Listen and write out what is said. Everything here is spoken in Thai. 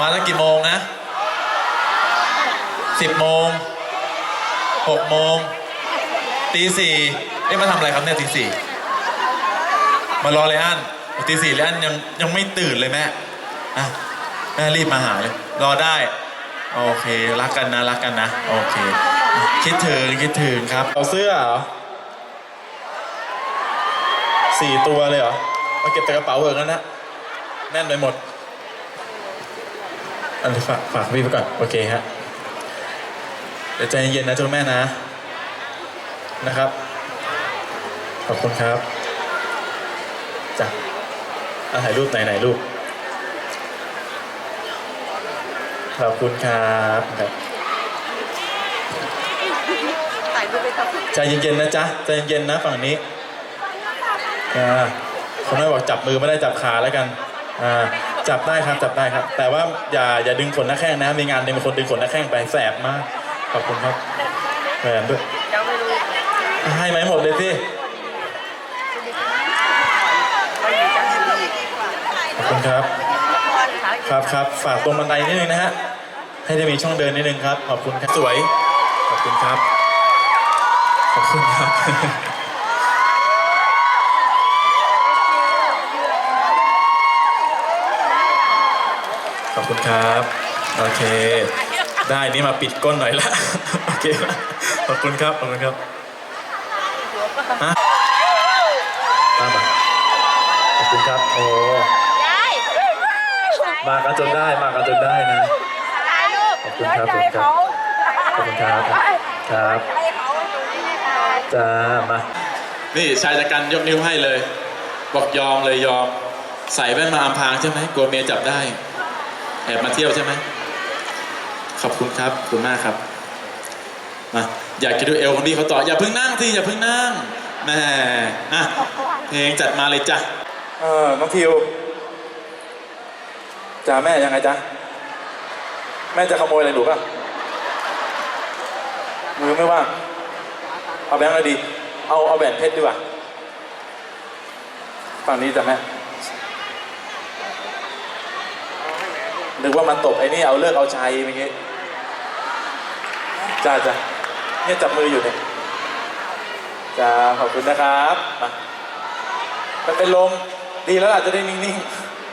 มาตั้งกี่โมงนะสิบโมงหกโมงตีสี่เอ๊ะมาทำอะไรครับเนี่ยตีสี่มารอเลยอันตีสี่เลยอันยังยังไม่ตื่นเลยแม่อะแม่รีบมาหาเลย รอได้ โอเค รักกันนะ รักกันนะ โอเค คิดถึง คิดถึงครับ เอาเสื้อเหรอสี่ตัวเลยเหรอ มาเก็บแต่กระเป๋าเถอะงั้นนะ แน่นไปหมด อันนี้ฝากฝากพี่ไปก่อนโอเคฮะเดี๋ยวใจเย็นๆนะเจ้าแม่นะนะครับ ขอบคุณครับจ้ะอะถ่ายรูปไหนไหนรูปขอบคุณครับครับถ่ายรูปไปครับใจเย็นๆนะจ๊ะใจเย็นๆนะฝั่งนี้อ่าคนน้อยบอกจับมือไม่ได้จับขาแล้วกันอ่า จับได้ครับจับได้ครับ แต่ว่าอย่าอย่าดึงขนหน้าแข้งนะมีงานหนึ่งมีคนดึงขนหน้าแข้งไปแสบมากขอบคุณครับแหวนด้วยให้ไหมหมดเลยสิขอบคุณครับครับครับฝากตรงบันไดนิดนึงนะฮะให้ได้มีช่องเดินนิดนึงครับ ขอบคุณครับสวย ขอบคุณครับ ขอบคุณครับ ขอบคุณครับ โอเค ได้นี่มาปิดก้นหน่อยละโอเคขอบคุณครับขอบคุณครับฮะตามมาขอบคุณครับโอ้ยายมากันจนได้มากันจนได้นะถ่ายรูปขอบคุณครับขอบคุณครับขอบคุณครับครับให้เขาจ้ามานี่ชายจัดการยกนิ้วให้เลย บอกยอมเลยยอม ใส่แว่นมาอำพรางใช่ไหมกลัวเมียจับได้ แอบมาเที่ยวใช่ไหมขอบคุณครับขอบคุณมากครับมาอยากจะดูเอลคนนี้เขาต่อ อย่าเพิ่งนั่งสิอย่าเพิ่งนั่งแหม่อะเพลงจัดมาเลยจ้ะเออน้องทิวจ้าแม่ยังไงจ๊ะ แม่จะขโมยอะไรหนูป่ะมือไม่ว่างเอาแบงค์อะไรดี เอาเอาแหวนเพชรดีกว่าฝั่งนี้จ้ะแม่ นึกว่ามันตบไอ้นี่เอาเลิกเอาชัยอย่างงี้จ้าจ้ะเนี่ยจับมืออยู่เนี่ยจ้าขอบคุณนะครับมาเป็นลมดีแล้วล่ะจะได้นิ่งๆ